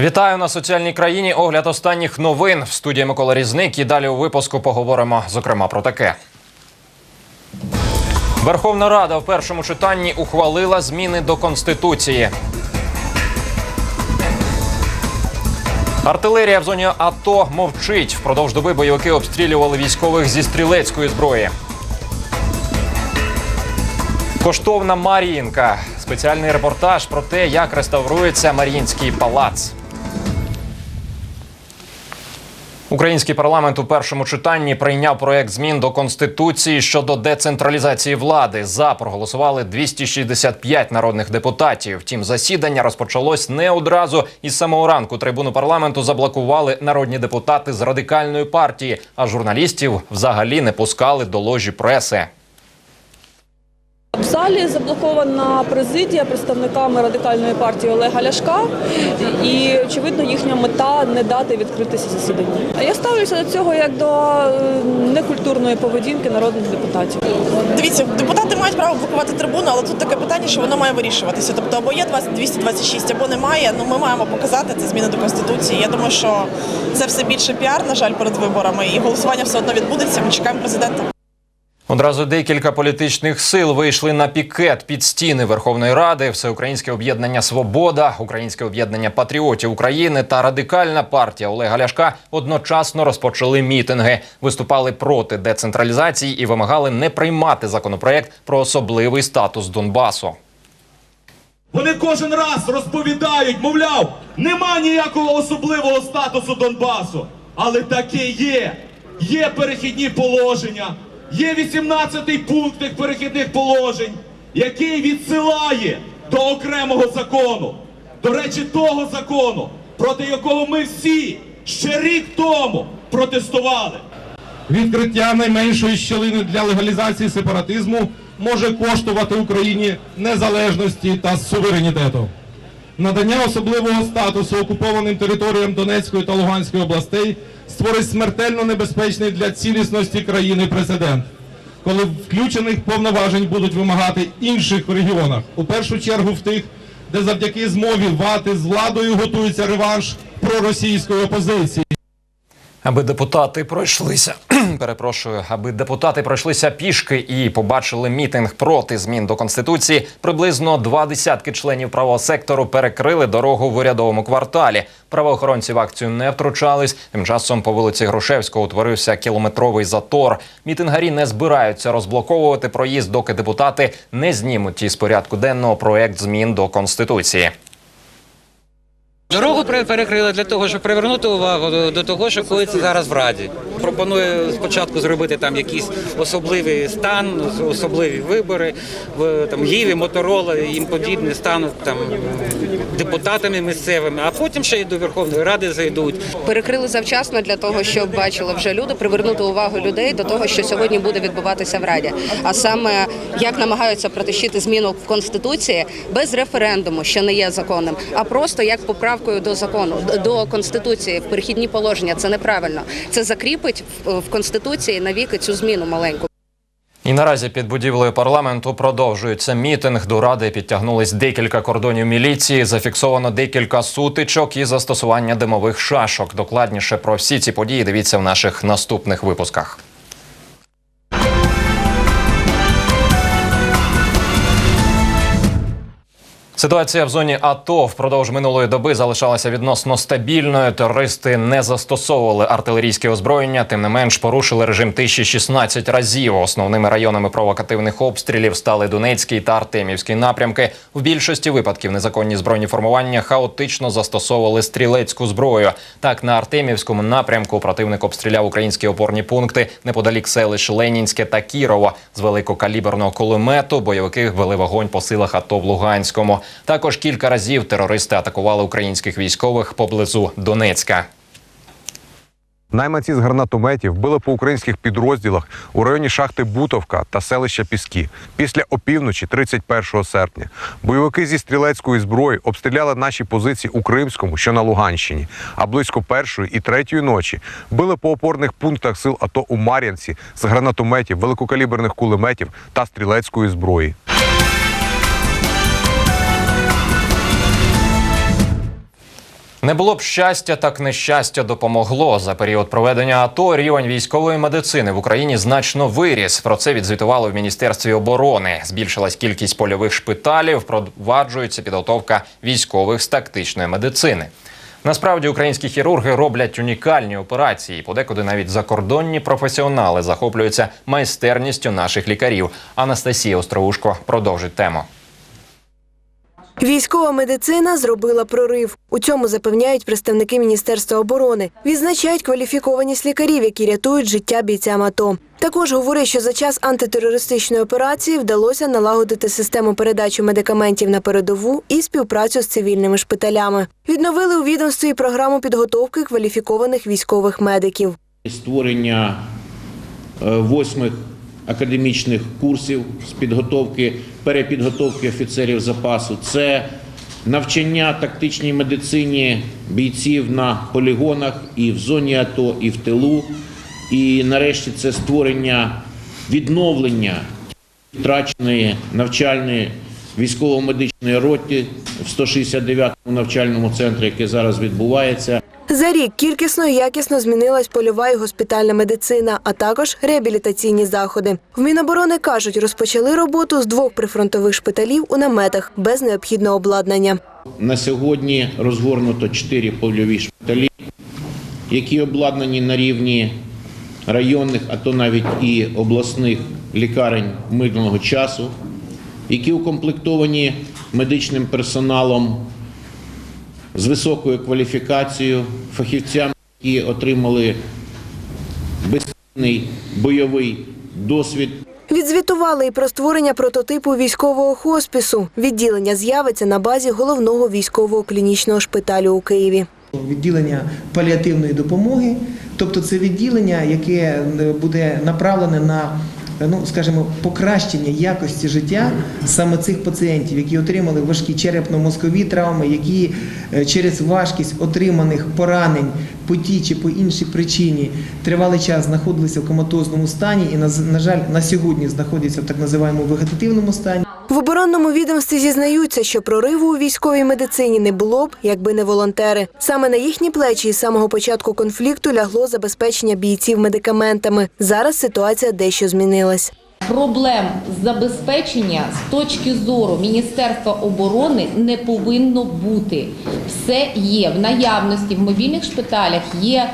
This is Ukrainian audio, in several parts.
Вітаю на соціальній країні. Огляд останніх новин в студії Микола Різник. І далі у випуску поговоримо зокрема про таке. Верховна Рада в першому читанні ухвалила зміни до конституції. Артилерія в зоні АТО мовчить. Впродовж доби бойовики обстрілювали військових зі стрілецької зброї. Коштовна Маріїнка. Спеціальний репортаж про те, як реставрується Маріїнський палац. Український парламент у першому читанні прийняв проект змін до конституції щодо децентралізації влади. За проголосували 265 народних депутатів. Втім, засідання розпочалось не одразу. Із самого ранку трибуну парламенту заблокували народні депутати з радикальної партії, а журналістів взагалі не пускали до ложі преси. В залі заблокована президія представниками радикальної партії Олега Ляшка, і очевидно їхня мета не дати відкритися засіданню. Я ставлюся до цього як до е, некультурної поведінки народних депутатів. Дивіться, депутати мають право блокувати трибуну, але тут таке питання, що воно має вирішуватися. Тобто або є 20 226, або немає. Ну ми маємо показати це зміни до конституції. Я думаю, що це все більше піар, на жаль, перед виборами, і голосування все одно відбудеться. Ми чекаємо президента. Одразу декілька політичних сил вийшли на пікет під стіни Верховної Ради. Всеукраїнське об'єднання Свобода, Українське об'єднання патріотів України та радикальна партія Олега Ляшка одночасно розпочали мітинги, виступали проти децентралізації і вимагали не приймати законопроект про особливий статус Донбасу. Вони кожен раз розповідають, мовляв, нема ніякого особливого статусу Донбасу. Але таке є. Є перехідні положення, є 18-й пункт тих перехідних положень, який відсилає до окремого закону. До речі, того закону, проти якого ми всі ще рік тому протестували. Відкриття найменшої щілини для легалізації сепаратизму може коштувати Україні незалежності та суверенітету. Надання особливого статусу окупованим територіям Донецької та Луганської областей створить смертельно небезпечний для цілісності країни прецедент, коли включених повноважень будуть вимагати інших регіонах, у першу чергу в тих, де завдяки змові вати з владою готується реванш проросійської опозиції. Аби депутати пройшлися, перепрошую, аби депутати пройшлися пішки і побачили мітинг проти змін до конституції. Приблизно два десятки членів правого сектору перекрили дорогу в урядовому кварталі. Правоохоронці в акцію не втручались. Тим часом по вулиці Грушевського утворився кілометровий затор. Мітингарі не збираються розблоковувати проїзд, доки депутати не знімуть із порядку денного проект змін до конституції. Дорогу пере- перекрили для того, щоб привернути увагу до, того, що коїться зараз в Раді. Пропоную спочатку зробити там якийсь особливий стан, особливі вибори. В там Гіві, Моторола їм подібне стануть там депутатами місцевими, а потім ще й до Верховної Ради зайдуть. перекрили завчасно для того, щоб бачили вже люди, привернути увагу людей до того, що сьогодні буде відбуватися в Раді. А саме як намагаються протащити зміну в конституції без референдуму, що не є законним, а просто як поправкою до закону до конституції в перехідні положення. Це неправильно. Це закріпить в, конституції навіки цю зміну маленьку. І наразі під будівлею парламенту продовжується мітинг. До ради підтягнулись декілька кордонів міліції. Зафіксовано декілька сутичок і застосування димових шашок. Докладніше про всі ці події дивіться в наших наступних випусках. Ситуація в зоні АТО впродовж минулої доби залишалася відносно стабільною. Терористи не застосовували артилерійське озброєння, тим не менш порушили режим тиші 16 разів. Основними районами провокативних обстрілів стали Донецький та Артемівський напрямки. В більшості випадків незаконні збройні формування хаотично застосовували стрілецьку зброю. Так на Артемівському напрямку противник обстріляв українські опорні пункти неподалік селищ Ленінське та Кірово з великокаліберного кулемету. Бойовики вели вогонь по силах АТО в Луганському. Також кілька разів терористи атакували українських військових поблизу Донецька. Найманці з гранатометів били по українських підрозділах у районі шахти Бутовка та селища Піски. Після опівночі, 31 серпня, бойовики зі стрілецької зброї обстріляли наші позиції у Кримському, що на Луганщині. А близько першої і третьої ночі били по опорних пунктах сил АТО у Мар'янці з гранатометів, великокаліберних кулеметів та стрілецької зброї. Не було б щастя, так нещастя допомогло. За період проведення АТО рівень військової медицини в Україні значно виріс. Про це відзвітували в міністерстві оборони. Збільшилась кількість польових шпиталів, впроваджується підготовка військових з тактичної медицини. Насправді українські хірурги роблять унікальні операції. Подекуди навіть закордонні професіонали захоплюються майстерністю наших лікарів. Анастасія Остроушко продовжить тему. Військова медицина зробила прорив. У цьому запевняють представники Міністерства оборони. Відзначають кваліфікованість лікарів, які рятують життя бійцям АТО. Також говорять, що за час антитерористичної операції вдалося налагодити систему передачі медикаментів на передову і співпрацю з цивільними шпиталями. Відновили у відомстві програму підготовки кваліфікованих військових медиків. створення е, восьмих академічних курсів з підготовки, перепідготовки офіцерів запасу. Це навчання тактичній медицині бійців на полігонах і в зоні АТО, і в тилу. І нарешті це створення відновлення втраченої навчальної військово-медичної роті в 169-му навчальному центрі, який зараз відбувається. За рік кількісно і якісно змінилась польова і госпітальна медицина, а також реабілітаційні заходи. В Міноборони кажуть, розпочали роботу з двох прифронтових шпиталів у наметах без необхідного обладнання. На сьогодні розгорнуто чотири польові шпиталі, які обладнані на рівні районних, а то навіть і обласних лікарень мирного часу, які укомплектовані медичним персоналом з високою кваліфікацією, фахівцями, які отримали безцінний бойовий досвід Відзвітували і про створення прототипу військового хоспісу. Відділення з'явиться на базі головного військового клінічного шпиталю у Києві. Відділення паліативної допомоги, тобто це відділення, яке е, буде направлене на ну, скажімо, покращення якості життя саме цих пацієнтів, які отримали важкі черепно-мозкові травми, які е, через важкість отриманих поранень по тій чи по іншій причині тривалий час знаходилися в коматозному стані і, на жаль, на сьогодні знаходяться в так називаємо вегетативному стані. В оборонному відомстві зізнаються, що прориву у військовій медицині не було б, якби не волонтери. Саме на їхні плечі із самого початку конфлікту лягло забезпечення бійців медикаментами. Зараз ситуація дещо змінилась. Проблем забезпечення з точки зору Міністерства оборони не повинно бути. Все є в наявності в мобільних шпиталях є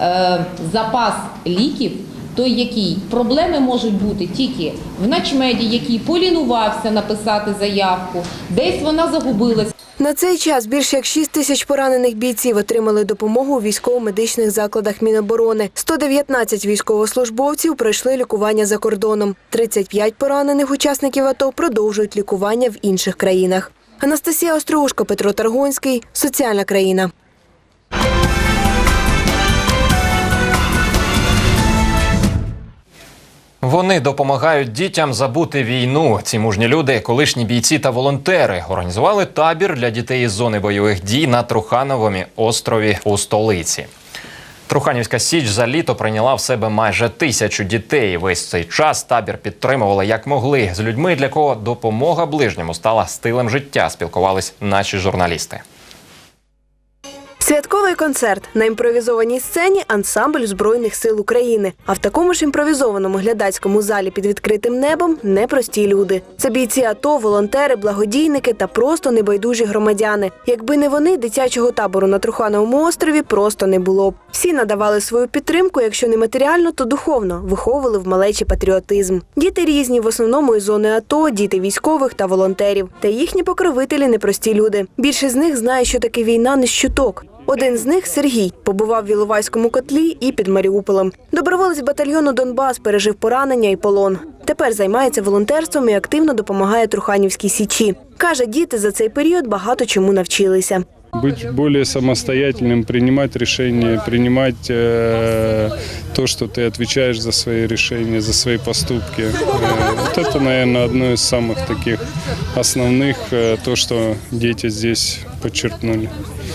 е, запас ліків. Той, який проблеми можуть бути тільки в начмеді, який полінувався написати заявку, десь вона загубилась. На цей час більше як 6 тисяч поранених бійців отримали допомогу у військово-медичних закладах Міноборони. 119 військовослужбовців пройшли лікування за кордоном. 35 поранених учасників АТО продовжують лікування в інших країнах. Анастасія Остроушко, Петро Таргонський. Соціальна країна. Вони допомагають дітям забути війну. Ці мужні люди, колишні бійці та волонтери, організували табір для дітей із зони бойових дій на Трухановому острові у столиці. Труханівська Січ за літо прийняла в себе майже тисячу дітей. Весь цей час табір підтримували як могли з людьми, для кого допомога ближньому стала стилем життя. Спілкувались наші журналісти. Святковий концерт на імпровізованій сцені ансамбль Збройних сил України. А в такому ж імпровізованому глядацькому залі під відкритим небом непрості люди. Це бійці АТО, волонтери, благодійники та просто небайдужі громадяни. Якби не вони, дитячого табору на Трухановому острові просто не було б. Всі надавали свою підтримку, якщо не матеріально, то духовно виховували в малечі патріотизм. Діти різні, в основному із зони АТО, діти військових та волонтерів. Та їхні покровителі непрості люди. Більшість з них знає, що таке війна не з чуток. Один з них Сергій побував в Іловайському котлі і під Маріуполем. Доброволець батальйону Донбас пережив поранення і полон. Тепер займається волонтерством і активно допомагає Труханівській січі. Каже, діти за цей період багато чому навчилися. быть более самостоятельным, принимать решения, принимать э, то, что ты отвечаешь за свои решения, за свои поступки. Э, вот это, наверное, одно из самых таких основных, э, то, что дети здесь подчеркнули.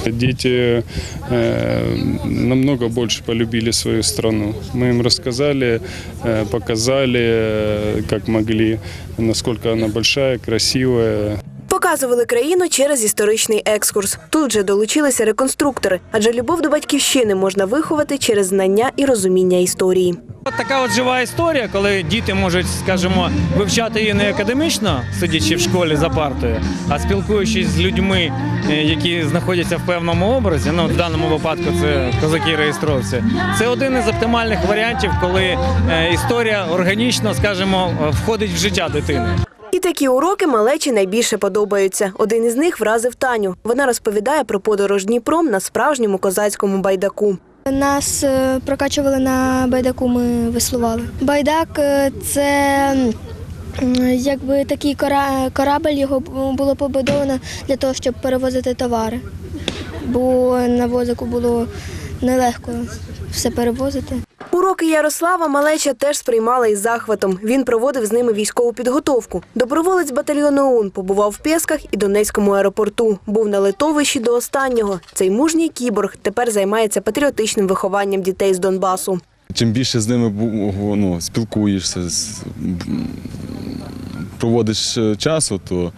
Дети э, намного больше полюбили свою страну. Мы им рассказали, э, показали, э, как могли, насколько она большая, красивая, Поки Показували країну через історичний екскурс. Тут же долучилися реконструктори, адже любов до батьківщини можна виховати через знання і розуміння історії. От така от жива історія, коли діти можуть, скажімо, вивчати її не академічно, сидячи в школі за партою, а спілкуючись з людьми, е, які знаходяться в певному образі. Ну в даному випадку це козаки реєстровці. Це один із оптимальних варіантів, коли е, історія органічно, скажімо, е, входить в життя дитини. І такі уроки малечі найбільше подобаються. Один із них вразив Таню. Вона розповідає про подорож Дніпром на справжньому козацькому байдаку. Нас е, прокачували на байдаку, ми веслували. Байдак е, це якби такий кора- корабль, його було побудовано для того, щоб перевозити товари. Бо на возику було нелегко все перевозити. Уроки Ярослава малеча теж сприймала із захватом. Він проводив з ними військову підготовку. Доброволець батальйону ОУН побував в Пєсках і Донецькому аеропорту. Був на литовищі до останнього. Цей мужній кіборг тепер займається патріотичним вихованням дітей з Донбасу. Чим більше з ними ну, спілкуєшся, проводиш е, часу, то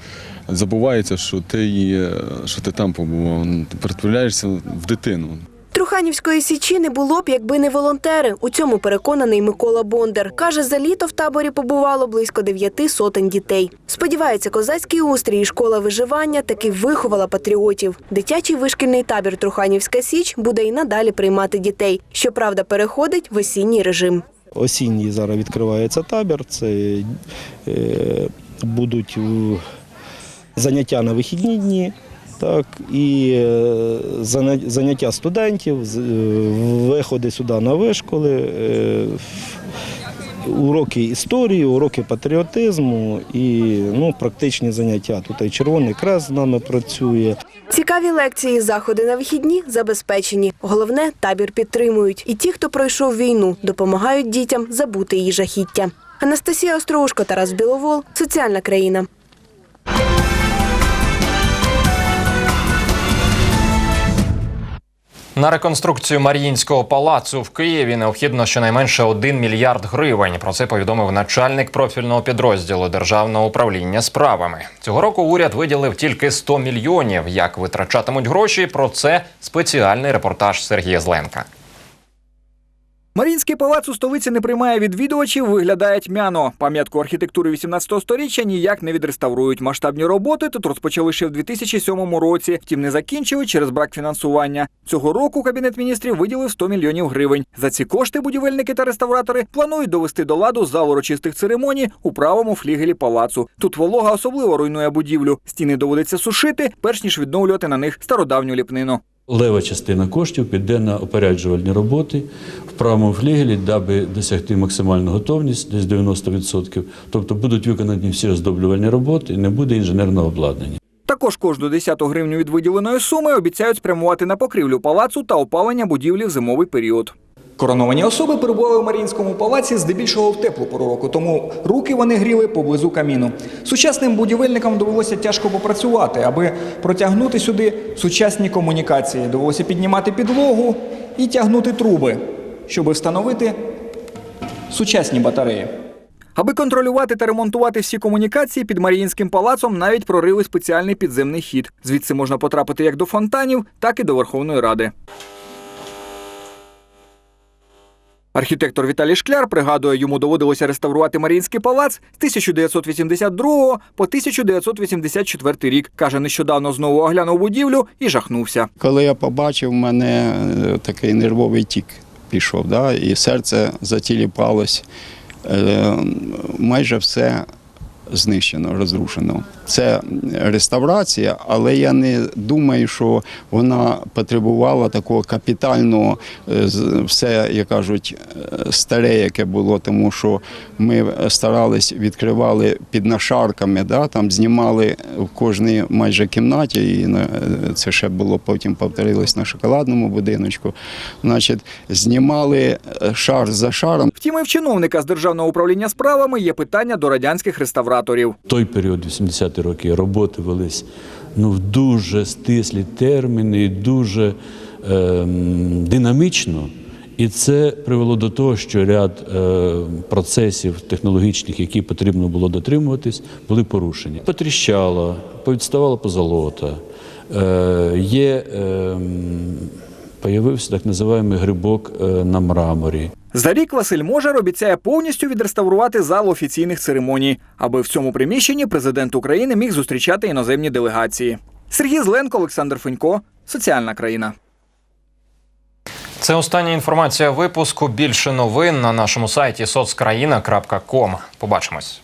забувається, що ти, що ти там побував. Ну, Перетворяєшся в дитину. Труханівської січі не було б, якби не волонтери. У цьому переконаний Микола Бондар. Каже, за літо в таборі побувало близько дев'яти сотень дітей. Сподівається, козацький устрій і школа виживання таки виховала патріотів. Дитячий вишкільний табір Труханівська Січ буде і надалі приймати дітей. Щоправда, переходить в осінній режим. Осінній зараз відкривається табір. Це е, будуть е, заняття на вихідні дні. Так, і е, заняття студентів, е, виходи сюди на вишколи, е, уроки історії, уроки патріотизму і ну, практичні заняття. Тут і Червоний Крест з нами працює. Цікаві лекції, заходи на вихідні забезпечені. Головне, табір підтримують. І ті, хто пройшов війну, допомагають дітям забути її жахіття. Анастасія Остроушко, Тарас Біловол, соціальна країна. На реконструкцію Маріїнського палацу в Києві необхідно щонайменше 1 мільярд гривень. Про це повідомив начальник профільного підрозділу державного управління справами. Цього року уряд виділив тільки 100 мільйонів. Як витрачатимуть гроші? Про це спеціальний репортаж Сергія Зленка. Марінський палац у столиці не приймає відвідувачів, виглядає тьмяно. Пам'ятку архітектури 18 століття ніяк не відреставрують. Масштабні роботи тут розпочали ще в 2007 році, втім не закінчили через брак фінансування. Цього року кабінет міністрів виділив 100 мільйонів гривень. За ці кошти будівельники та реставратори планують довести до ладу зал урочистих церемоній у правому флігелі палацу. Тут волога особливо руйнує будівлю. Стіни доводиться сушити, перш ніж відновлювати на них стародавню ліпнину. Лева частина коштів піде на опереджувальні роботи в правому флігелі, даби досягти максимальну готовність, десь 90%. Тобто будуть виконані всі оздоблювальні роботи, не буде інженерного обладнання. Також кожну десяту гривню від виділеної суми обіцяють спрямувати на покрівлю палацу та опалення будівлі в зимовий період. Короновані особи перебували в Маріїнському палаці здебільшого в теплу пору року, тому руки вони гріли поблизу каміну. Сучасним будівельникам довелося тяжко попрацювати, аби протягнути сюди сучасні комунікації. Довелося піднімати підлогу і тягнути труби, щоб встановити сучасні батареї. Аби контролювати та ремонтувати всі комунікації під Маріїнським палацом навіть прорили спеціальний підземний хід. Звідси можна потрапити як до фонтанів, так і до Верховної Ради. Архітектор Віталій Шкляр пригадує, йому доводилося реставрувати Маріїнський палац з 1982 по 1984 рік. Каже, нещодавно знову оглянув будівлю і жахнувся. Коли я побачив, в мене е, такий нервовий тік пішов, да, і серце затіліпалось. Е, майже все знищено, розрушено. Це реставрація, але я не думаю, що вона потребувала такого капітального, е, все, як кажуть, е, старе, яке було, тому що ми старались, відкривали під нашарками, да, там знімали в кожній майже кімнаті, і е, це ще було потім повторилось на шоколадному будиночку. Значить, знімали е, шар за шаром. Втім, і в чиновника з державного управління справами є питання до радянських реставраторів. В той період, 80-ті роки, роботи велись ну, в дуже стислі терміни, дуже ем, динамічно. І це привело до того, що ряд е, процесів технологічних, які потрібно було дотримуватись, були порушені. Потріщало, повідставала позолота, е, є, е, появився так називаємо грибок е, на мраморі. За рік Василь Можер обіцяє повністю відреставрувати зал офіційних церемоній, аби в цьому приміщенні президент України міг зустрічати іноземні делегації. Сергій Зленко, Олександр Фенько, соціальна країна. Це остання інформація випуску. Більше новин на нашому сайті соцкраїна.ком. Побачимось.